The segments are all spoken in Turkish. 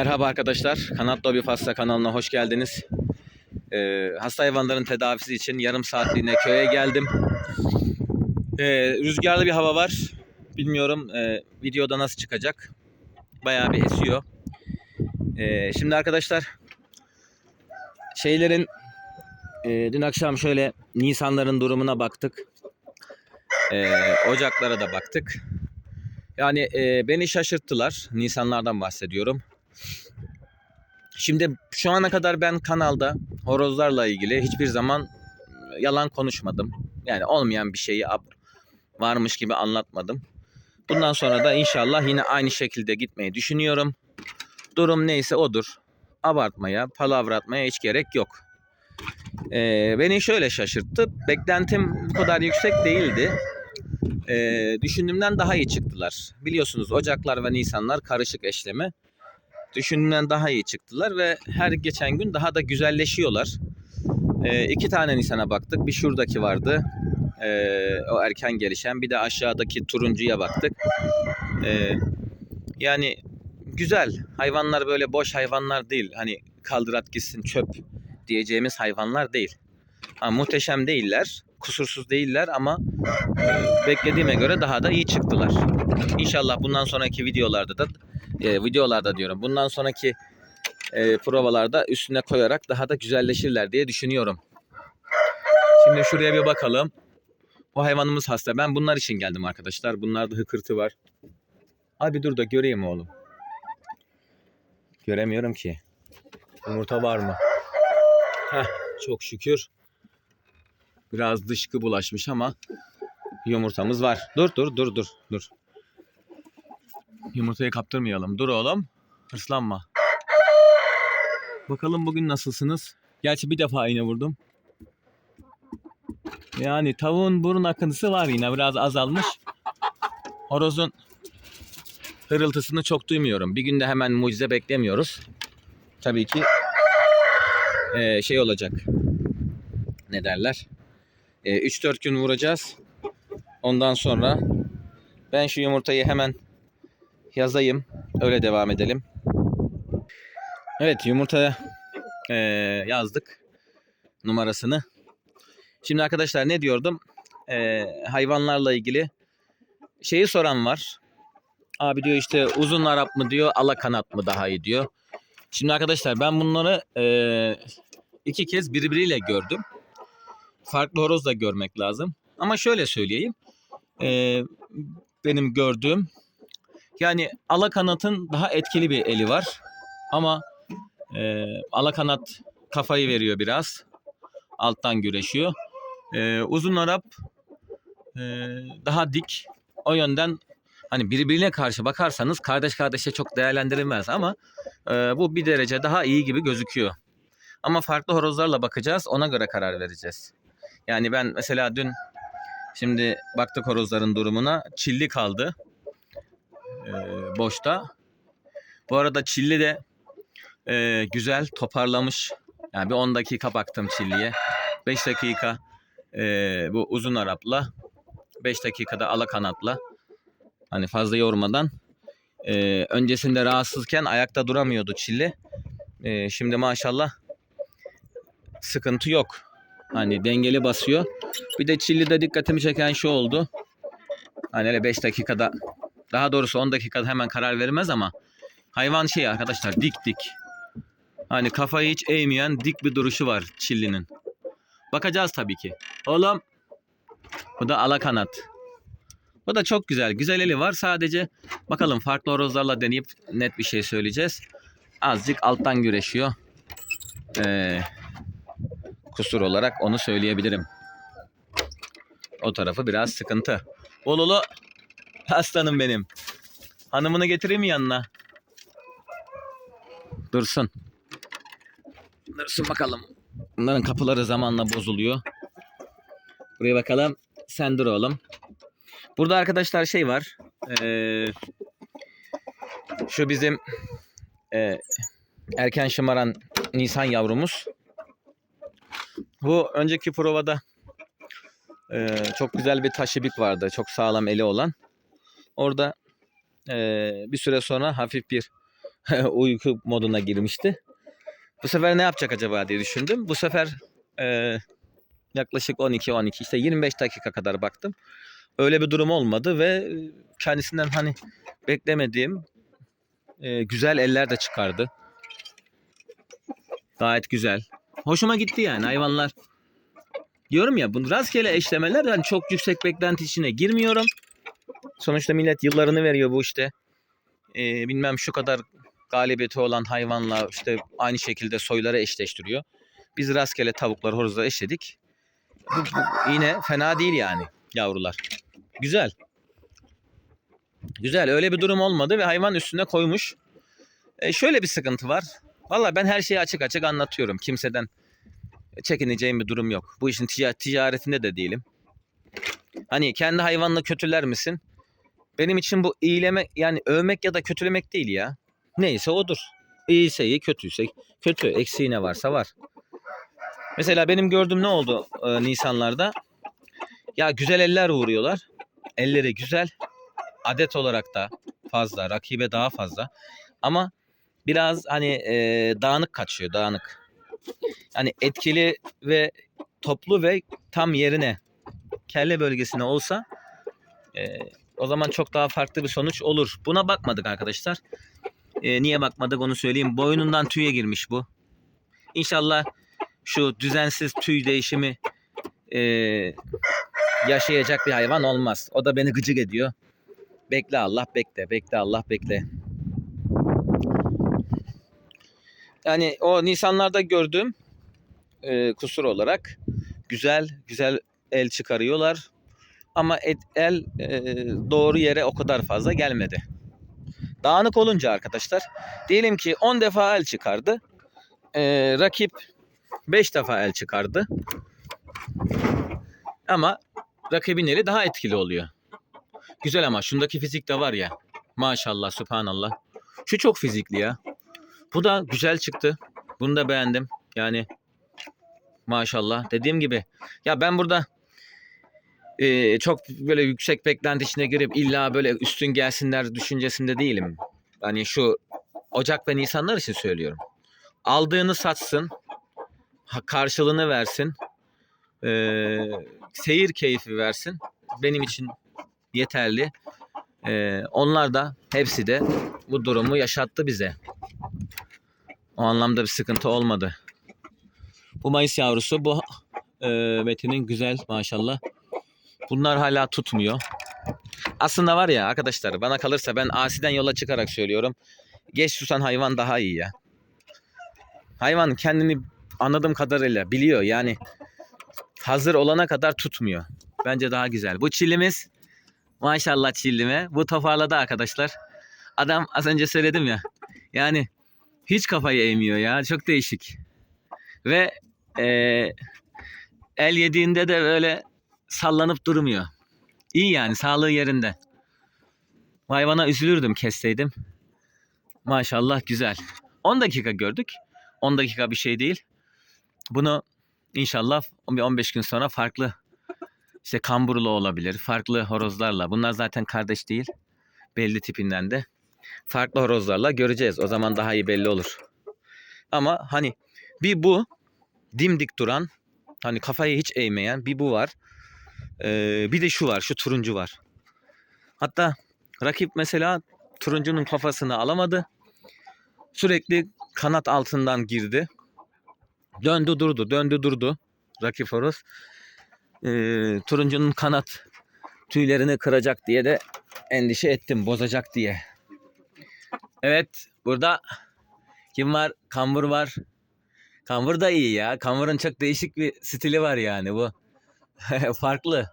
Merhaba arkadaşlar. Kanat Lobi Fasla kanalına hoş geldiniz. Ee, hasta hayvanların tedavisi için yarım saatliğine köye geldim. Ee, rüzgarlı bir hava var. Bilmiyorum e, videoda nasıl çıkacak. Bayağı bir esiyor. Ee, şimdi arkadaşlar şeylerin e, dün akşam şöyle Nisanların durumuna baktık. Ee, Ocaklara da baktık. Yani e, beni şaşırttılar. Nisanlardan bahsediyorum. Şimdi şu ana kadar ben kanalda horozlarla ilgili hiçbir zaman yalan konuşmadım. Yani olmayan bir şeyi varmış gibi anlatmadım. Bundan sonra da inşallah yine aynı şekilde gitmeyi düşünüyorum. Durum neyse odur. Abartmaya, palavratmaya hiç gerek yok. Ee, beni şöyle şaşırttı. Beklentim bu kadar yüksek değildi. Ee, düşündüğümden daha iyi çıktılar. Biliyorsunuz Ocaklar ve Nisanlar karışık eşleme. Düşündüğümden daha iyi çıktılar ve her geçen gün daha da güzelleşiyorlar. Ee, iki tane Nisan'a baktık. Bir şuradaki vardı. Ee, o erken gelişen. Bir de aşağıdaki turuncuya baktık. Ee, yani güzel. Hayvanlar böyle boş hayvanlar değil. Hani kaldırat gitsin çöp diyeceğimiz hayvanlar değil. Ha, muhteşem değiller. Kusursuz değiller ama e, beklediğime göre daha da iyi çıktılar. İnşallah bundan sonraki videolarda da e, videolarda diyorum. Bundan sonraki e, provalarda üstüne koyarak daha da güzelleşirler diye düşünüyorum. Şimdi şuraya bir bakalım. Bu hayvanımız hasta. Ben bunlar için geldim arkadaşlar. Bunlarda hıkırtı var. Abi dur da göreyim oğlum. Göremiyorum ki. Yumurta var mı? Heh, çok şükür. Biraz dışkı bulaşmış ama yumurtamız var. Dur dur dur dur dur. Yumurtayı kaptırmayalım. Dur oğlum. Hırslanma. Bakalım bugün nasılsınız? Gerçi bir defa iğne vurdum. Yani tavuğun burun akıntısı var yine biraz azalmış. Horozun hırıltısını çok duymuyorum. Bir günde hemen mucize beklemiyoruz. Tabii ki eee, şey olacak. Ne derler? Eee, 3-4 gün vuracağız. Ondan sonra ben şu yumurtayı hemen yazayım. Öyle devam edelim. Evet yumurtaya eee, yazdık numarasını. Şimdi arkadaşlar ne diyordum? Eee, hayvanlarla ilgili şeyi soran var. Abi diyor işte uzun Arap mı diyor, ala kanat mı daha iyi diyor. Şimdi arkadaşlar ben bunları eee, iki kez birbiriyle gördüm. Farklı horoz da görmek lazım. Ama şöyle söyleyeyim. Eee, benim gördüğüm yani alakanatın daha etkili bir eli var. Ama e, alakanat kafayı veriyor biraz. Alttan güreşiyor. E, uzun Arap e, daha dik. O yönden hani birbirine karşı bakarsanız kardeş kardeşe çok değerlendirilmez ama e, bu bir derece daha iyi gibi gözüküyor. Ama farklı horozlarla bakacağız. Ona göre karar vereceğiz. Yani ben mesela dün şimdi baktık horozların durumuna. Çilli kaldı e, boşta. Bu arada Çilli de e, güzel toparlamış. Yani bir 10 dakika baktım Çilli'ye. 5 dakika e, bu uzun Arap'la. 5 dakikada ala kanatla. Hani fazla yormadan. E, öncesinde rahatsızken ayakta duramıyordu Çilli. E, şimdi maşallah sıkıntı yok. Hani dengeli basıyor. Bir de Çilli'de dikkatimi çeken şu oldu. Hani öyle 5 dakikada daha doğrusu 10 dakikada hemen karar vermez ama hayvan şey arkadaşlar dik dik. Hani kafayı hiç eğmeyen dik bir duruşu var Çilli'nin. Bakacağız tabii ki. Oğlum. Bu da ala kanat. Bu da çok güzel. Güzel eli var. Sadece bakalım farklı horozlarla deneyip net bir şey söyleyeceğiz. Azıcık alttan güreşiyor. Ee, kusur olarak onu söyleyebilirim. O tarafı biraz sıkıntı. Bolulu Aslanım benim. Hanımını getireyim mi yanına? Dursun. Dursun bakalım. Bunların kapıları zamanla bozuluyor. Buraya bakalım. Sen dur oğlum. Burada arkadaşlar şey var. Ee, şu bizim e, erken şımaran Nisan yavrumuz. Bu önceki provada e, çok güzel bir taşibik vardı. Çok sağlam eli olan. Orada eee, bir süre sonra hafif bir uyku moduna girmişti. Bu sefer ne yapacak acaba diye düşündüm. Bu sefer e, yaklaşık 12-12 işte 25 dakika kadar baktım. Öyle bir durum olmadı ve e, kendisinden hani beklemediğim e, güzel eller de çıkardı. Gayet güzel. Hoşuma gitti yani hayvanlar. Diyorum ya bu rastgele eşlemeler yani çok yüksek beklenti içine girmiyorum. Sonuçta millet yıllarını veriyor bu işte. Ee, bilmem şu kadar galibiyeti olan hayvanla işte aynı şekilde soyları eşleştiriyor. Biz rastgele tavuklar horozlar eşledik. Bu, bu yine fena değil yani yavrular. Güzel. Güzel öyle bir durum olmadı ve hayvan üstüne koymuş. E, şöyle bir sıkıntı var. Valla ben her şeyi açık açık anlatıyorum. Kimseden çekineceğim bir durum yok. Bu işin tica- ticaretinde de değilim. Hani kendi hayvanını kötüler misin? Benim için bu iyileme yani övmek ya da kötülemek değil ya. Neyse odur. İyiyse iyi, kötüyse kötü. Eksiği ne varsa var. Mesela benim gördüğüm ne oldu e, Nisanlarda? Ya güzel eller vuruyorlar. Elleri güzel. Adet olarak da fazla. Rakibe daha fazla. Ama biraz hani e, dağınık kaçıyor. Dağınık. Hani etkili ve toplu ve tam yerine kelle bölgesine olsa e, o zaman çok daha farklı bir sonuç olur. Buna bakmadık arkadaşlar. E, niye bakmadık onu söyleyeyim. Boynundan tüye girmiş bu. İnşallah şu düzensiz tüy değişimi e, yaşayacak bir hayvan olmaz. O da beni gıcık ediyor. Bekle Allah bekle. Bekle Allah bekle. Yani o Nisanlarda gördüğüm e, kusur olarak güzel güzel el çıkarıyorlar. Ama et, el e, doğru yere o kadar fazla gelmedi. Dağınık olunca arkadaşlar diyelim ki 10 defa el çıkardı. E, rakip 5 defa el çıkardı. Ama rakibin eli daha etkili oluyor. Güzel ama şundaki fizik de var ya. Maşallah, subhanallah. Şu çok fizikli ya. Bu da güzel çıktı. Bunu da beğendim. Yani maşallah. Dediğim gibi. Ya ben burada e, çok böyle yüksek beklenti içine girip illa böyle üstün gelsinler düşüncesinde değilim. Hani şu Ocak ve Nisanlar için söylüyorum. Aldığını satsın. Karşılığını versin. e, seyir keyfi versin. Benim için yeterli. E, onlar da hepsi de bu durumu yaşattı bize. O anlamda bir sıkıntı olmadı. Bu Mayıs yavrusu bu e, Metin'in güzel maşallah. Bunlar hala tutmuyor. Aslında var ya arkadaşlar bana kalırsa ben Asi'den yola çıkarak söylüyorum. Geç susan hayvan daha iyi ya. Hayvan kendini anladığım kadarıyla biliyor yani hazır olana kadar tutmuyor. Bence daha güzel. Bu çillimiz maşallah çillime. Bu toparladı arkadaşlar. Adam az önce söyledim ya. Yani hiç kafayı eğmiyor ya. Çok değişik. Ve eee, el yediğinde de böyle sallanıp durmuyor. İyi yani sağlığı yerinde. Hayvana üzülürdüm kesseydim. Maşallah güzel. 10 dakika gördük. 10 dakika bir şey değil. Bunu inşallah bir 15 gün sonra farklı işte kamburlu olabilir. Farklı horozlarla. Bunlar zaten kardeş değil. Belli tipinden de. Farklı horozlarla göreceğiz. O zaman daha iyi belli olur. Ama hani bir bu dimdik duran hani kafayı hiç eğmeyen bir bu var. Ee, bir de şu var. Şu turuncu var. Hatta rakip mesela turuncunun kafasını alamadı. Sürekli kanat altından girdi. Döndü durdu. Döndü durdu. Rakip horoz. Ee, turuncunun kanat tüylerini kıracak diye de endişe ettim. Bozacak diye. Evet. Burada kim var? Kambur var. Kambur da iyi ya. Kambur'un çok değişik bir stili var yani bu. farklı.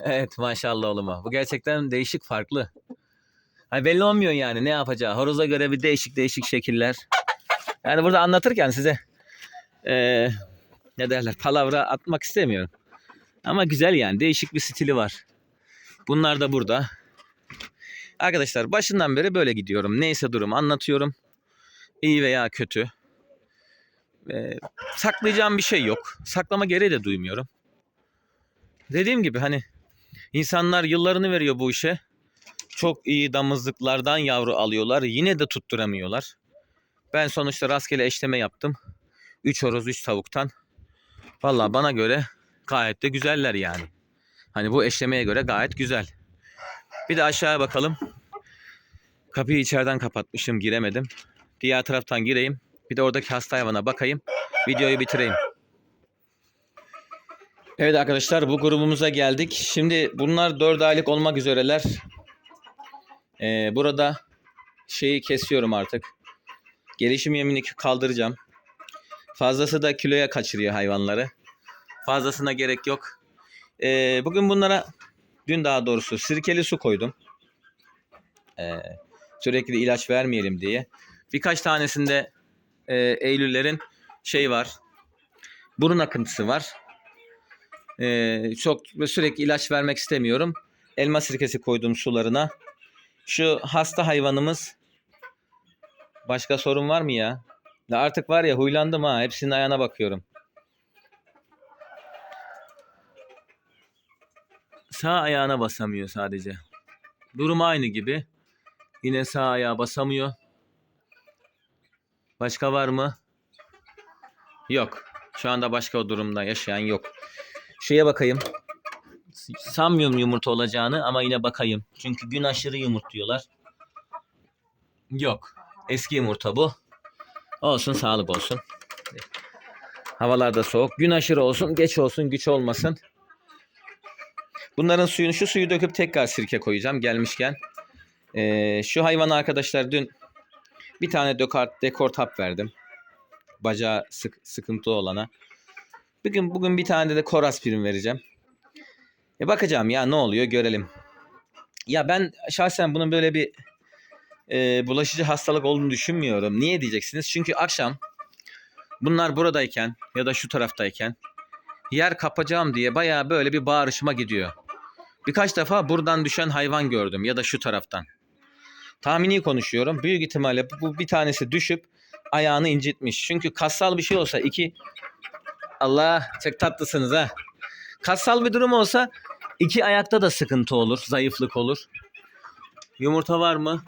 Evet maşallah oğluma. Bu gerçekten değişik farklı. Hani belli olmuyor yani ne yapacağı. Horoza göre bir değişik değişik şekiller. Yani burada anlatırken size eee, ne derler palavra atmak istemiyorum. Ama güzel yani değişik bir stili var. Bunlar da burada. Arkadaşlar başından beri böyle gidiyorum. Neyse durum anlatıyorum. İyi veya kötü. Eee, saklayacağım bir şey yok. Saklama gereği de duymuyorum. Dediğim gibi hani insanlar yıllarını veriyor bu işe. Çok iyi damızlıklardan yavru alıyorlar. Yine de tutturamıyorlar. Ben sonuçta rastgele eşleme yaptım. 3 horoz 3 tavuktan. Valla bana göre gayet de güzeller yani. Hani bu eşlemeye göre gayet güzel. Bir de aşağıya bakalım. Kapıyı içeriden kapatmışım giremedim. Diğer taraftan gireyim. Bir de oradaki hasta hayvana bakayım. Videoyu bitireyim. Evet arkadaşlar bu grubumuza geldik. Şimdi bunlar 4 aylık olmak üzereler. Ee, burada şeyi kesiyorum artık. Gelişim yemini kaldıracağım. Fazlası da kiloya kaçırıyor hayvanları. Fazlasına gerek yok. Ee, bugün bunlara dün daha doğrusu sirkeli su koydum. Ee, sürekli ilaç vermeyelim diye. Birkaç tanesinde e, Eylüllerin şey var. Burun akıntısı var. Ee, çok sürekli ilaç vermek istemiyorum. Elma sirkesi koydum sularına. Şu hasta hayvanımız başka sorun var mı ya? Ya artık var ya huylandım ha. Hepsinin ayağına bakıyorum. Sağ ayağına basamıyor sadece. Durum aynı gibi. Yine sağ ayağa basamıyor. Başka var mı? Yok. Şu anda başka o durumda yaşayan yok. Şeye bakayım. Sanmıyorum yumurta olacağını ama yine bakayım. Çünkü gün aşırı yumurtluyorlar. Yok. Eski yumurta bu. Olsun sağlık olsun. Havalar da soğuk. Gün aşırı olsun, geç olsun, güç olmasın. Bunların suyunu, şu suyu döküp tekrar sirke koyacağım gelmişken. Ee, şu hayvana arkadaşlar dün bir tane dekor, dekor tap verdim. Bacağı sık, sıkıntı olana. Bugün bugün bir tane de koraspirin vereceğim. E bakacağım ya ne oluyor görelim. Ya ben şahsen bunun böyle bir e, bulaşıcı hastalık olduğunu düşünmüyorum. Niye diyeceksiniz? Çünkü akşam bunlar buradayken ya da şu taraftayken yer kapacağım diye bayağı böyle bir bağırışıma gidiyor. Birkaç defa buradan düşen hayvan gördüm ya da şu taraftan. Tahmini konuşuyorum. Büyük ihtimalle bu bir tanesi düşüp ayağını incitmiş. Çünkü kassal bir şey olsa iki Allah çok tatlısınız ha. Kassal bir durum olsa iki ayakta da sıkıntı olur, zayıflık olur. Yumurta var mı?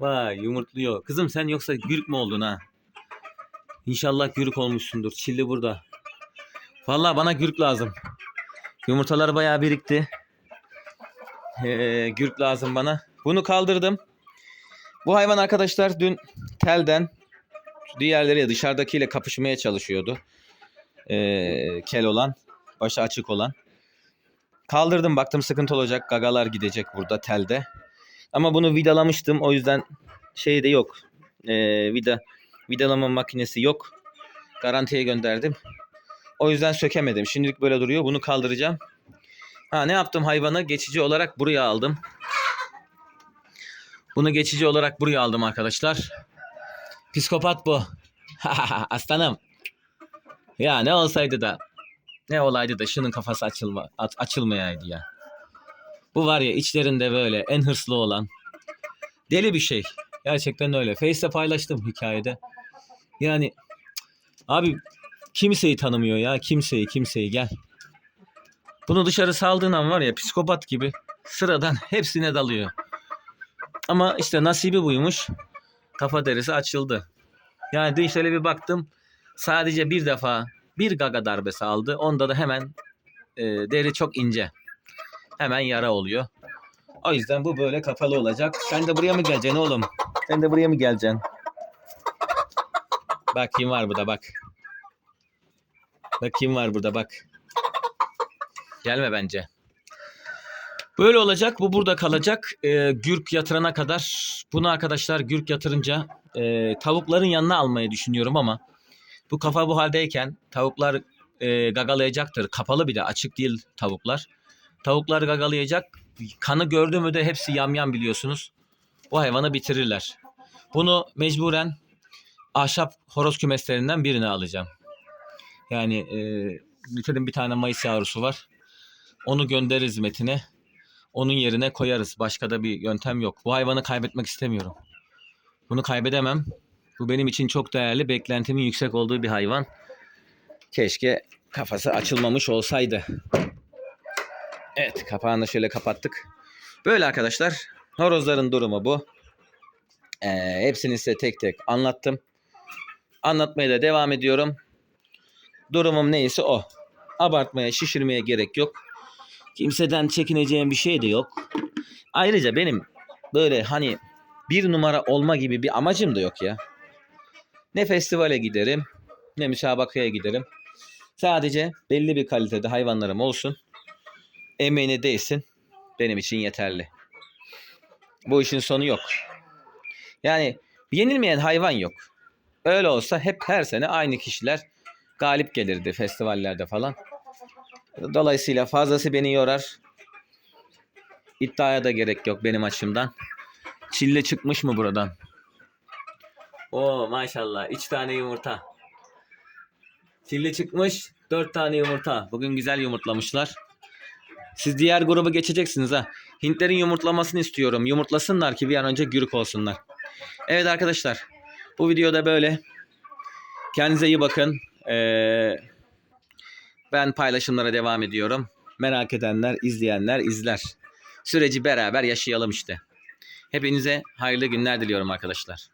Vay yumurtluyor. Kızım sen yoksa gürük mü oldun ha? İnşallah gürük olmuşsundur. Çilli burada. Vallahi bana gürük lazım. Yumurtalar bayağı birikti. Ee, gürk lazım bana. Bunu kaldırdım. Bu hayvan arkadaşlar dün telden diğerleri dışarıdakiyle kapışmaya çalışıyordu. Ee, kel olan, başı açık olan. Kaldırdım baktım sıkıntı olacak. Gagalar gidecek burada telde. Ama bunu vidalamıştım. O yüzden şey de yok. Ee, vida vidalama makinesi yok. Garantiye gönderdim. O yüzden sökemedim. Şimdilik böyle duruyor. Bunu kaldıracağım. Ha ne yaptım hayvanı? Geçici olarak buraya aldım. Bunu geçici olarak buraya aldım arkadaşlar. Psikopat bu. Aslanım. Ya ne olsaydı da ne olaydı da şunun kafası açılma aç- açılmayaydı ya. Bu var ya içlerinde böyle en hırslı olan deli bir şey. Gerçekten öyle. Face'te paylaştım hikayede. Yani abi kimseyi tanımıyor ya. Kimseyi kimseyi gel. Bunu dışarı saldığın an var ya psikopat gibi sıradan hepsine dalıyor. Ama işte nasibi buymuş. Kafa derisi açıldı. Yani dün şöyle bir baktım. Sadece bir defa bir gaga darbesi aldı. Onda da hemen e, deri çok ince. Hemen yara oluyor. O yüzden bu böyle kapalı olacak. Sen de buraya mı geleceksin oğlum? Sen de buraya mı geleceksin? Bak kim var burada bak. Bak kim var burada bak. Gelme bence. Böyle olacak. Bu burada kalacak. Ee, gürk yatırana kadar. Bunu arkadaşlar gürk yatırınca e, tavukların yanına almayı düşünüyorum ama bu kafa bu haldeyken tavuklar e, gagalayacaktır. Kapalı bir de açık değil tavuklar. Tavuklar gagalayacak. Kanı gördü mü de hepsi yamyam biliyorsunuz. Bu hayvanı bitirirler. Bunu mecburen ahşap horoz kümeslerinden birine alacağım. Yani e, bir tane Mayıs yavrusu var. Onu göndeririz Metin'e. Onun yerine koyarız. Başka da bir yöntem yok. Bu hayvanı kaybetmek istemiyorum. Bunu kaybedemem. Bu benim için çok değerli. Beklentimin yüksek olduğu bir hayvan. Keşke kafası açılmamış olsaydı. Evet kapağını şöyle kapattık. Böyle arkadaşlar. Horozların durumu bu. Ee, hepsini size tek tek anlattım. Anlatmaya da devam ediyorum. Durumum neyse o. Abartmaya, şişirmeye gerek yok. Kimseden çekineceğim bir şey de yok. Ayrıca benim böyle hani bir numara olma gibi bir amacım da yok ya. Ne festivale giderim, ne müsabakaya giderim. Sadece belli bir kalitede hayvanlarım olsun. Emeğine değsin. Benim için yeterli. Bu işin sonu yok. Yani yenilmeyen hayvan yok. Öyle olsa hep her sene aynı kişiler galip gelirdi festivallerde falan. Dolayısıyla fazlası beni yorar. İddiaya da gerek yok benim açımdan. Çille çıkmış mı buradan? Oo maşallah. üç tane yumurta. Çille çıkmış. Dört tane yumurta. Bugün güzel yumurtlamışlar. Siz diğer grubu geçeceksiniz ha. Hintlerin yumurtlamasını istiyorum. Yumurtlasınlar ki bir an önce gürük olsunlar. Evet arkadaşlar. Bu videoda böyle. Kendinize iyi bakın. Ee, ben paylaşımlara devam ediyorum. Merak edenler, izleyenler izler. Süreci beraber yaşayalım işte. Hepinize hayırlı günler diliyorum arkadaşlar.